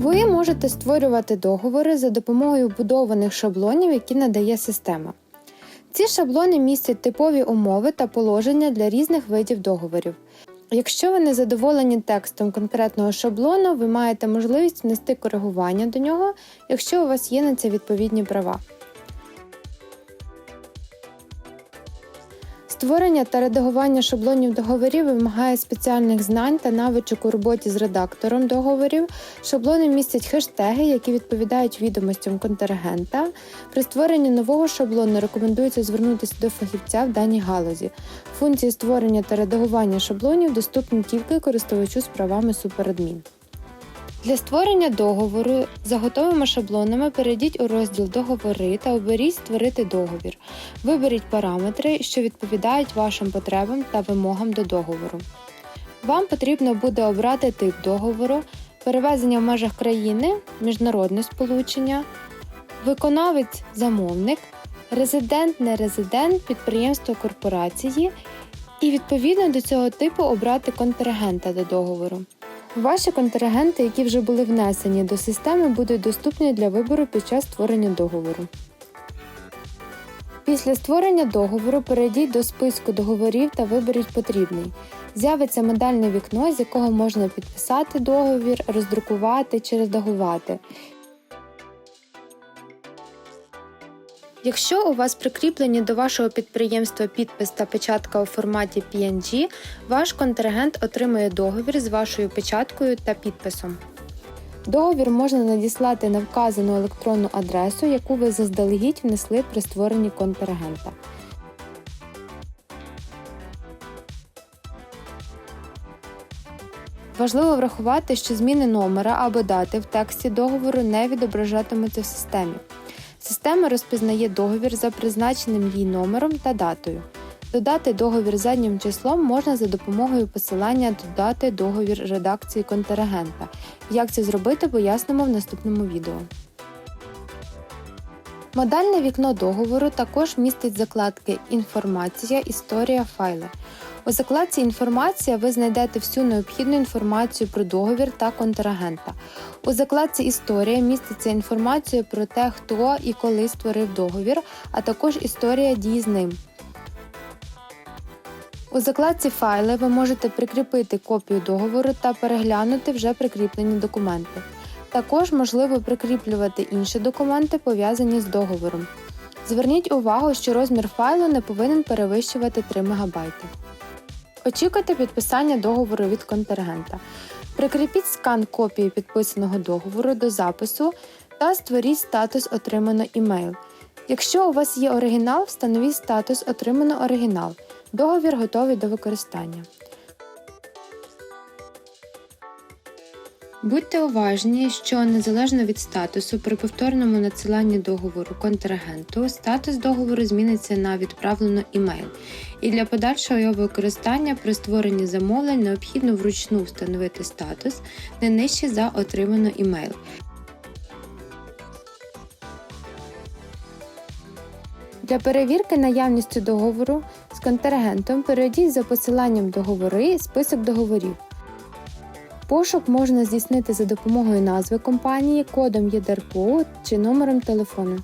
Ви можете створювати договори за допомогою вбудованих шаблонів, які надає система. Ці шаблони містять типові умови та положення для різних видів договорів. Якщо ви не задоволені текстом конкретного шаблону, ви маєте можливість внести коригування до нього, якщо у вас є на це відповідні права. Створення та редагування шаблонів договорів вимагає спеціальних знань та навичок у роботі з редактором договорів. Шаблони містять хештеги, які відповідають відомостям контрагента. При створенні нового шаблону рекомендується звернутися до фахівця в даній галузі. Функції створення та редагування шаблонів доступні тільки користувачу з правами суперадмін. Для створення договору за готовими шаблонами перейдіть у розділ Договори та оберіть Створити договір. Виберіть параметри, що відповідають вашим потребам та вимогам до договору. Вам потрібно буде обрати тип договору, перевезення в межах країни, міжнародне сполучення, виконавець замовник, резидент нерезидент підприємство корпорації і відповідно до цього типу обрати контрагента до договору. Ваші контрагенти, які вже були внесені до системи, будуть доступні для вибору під час створення договору. Після створення договору перейдіть до списку договорів та виберіть потрібний. З'явиться медальне вікно, з якого можна підписати договір, роздрукувати чи редагувати. Якщо у вас прикріплені до вашого підприємства підпис та печатка у форматі PNG, ваш контрагент отримає договір з вашою печаткою та підписом. Договір можна надіслати на вказану електронну адресу, яку ви заздалегідь внесли при створенні контрагента. Важливо врахувати, що зміни номера або дати в тексті договору не відображатимуться в системі. Система розпізнає договір за призначеним їй номером та датою. Додати договір заднім числом можна за допомогою посилання Додати договір редакції контрагента. Як це зробити, пояснимо в наступному відео. Модальне вікно договору також містить закладки Інформація, Історія, файли. У закладці Інформація ви знайдете всю необхідну інформацію про договір та контрагента. У закладці Історія міститься інформація про те, хто і коли створив договір, а також історія дій з ним. У закладці Файли ви можете прикріпити копію договору та переглянути вже прикріплені документи. Також можливо прикріплювати інші документи, пов'язані з договором. Зверніть увагу, що розмір файлу не повинен перевищувати 3 МБ. Очікуйте підписання договору від контрагента. Прикріпіть скан копії підписаного договору до запису та створіть статус Отримано імейл. Якщо у вас є оригінал, встановіть статус Отримано оригінал. Договір готовий до використання. Будьте уважні, що незалежно від статусу при повторному надсиланні договору контрагенту статус договору зміниться на відправлено імейл, і для подальшого його використання при створенні замовлень необхідно вручну встановити статус не нижче за отримано імейл. Для перевірки наявності договору з контрагентом перейдіть за посиланням договори список договорів. Пошук можна здійснити за допомогою назви компанії, кодом ЄДРПО чи номером телефону.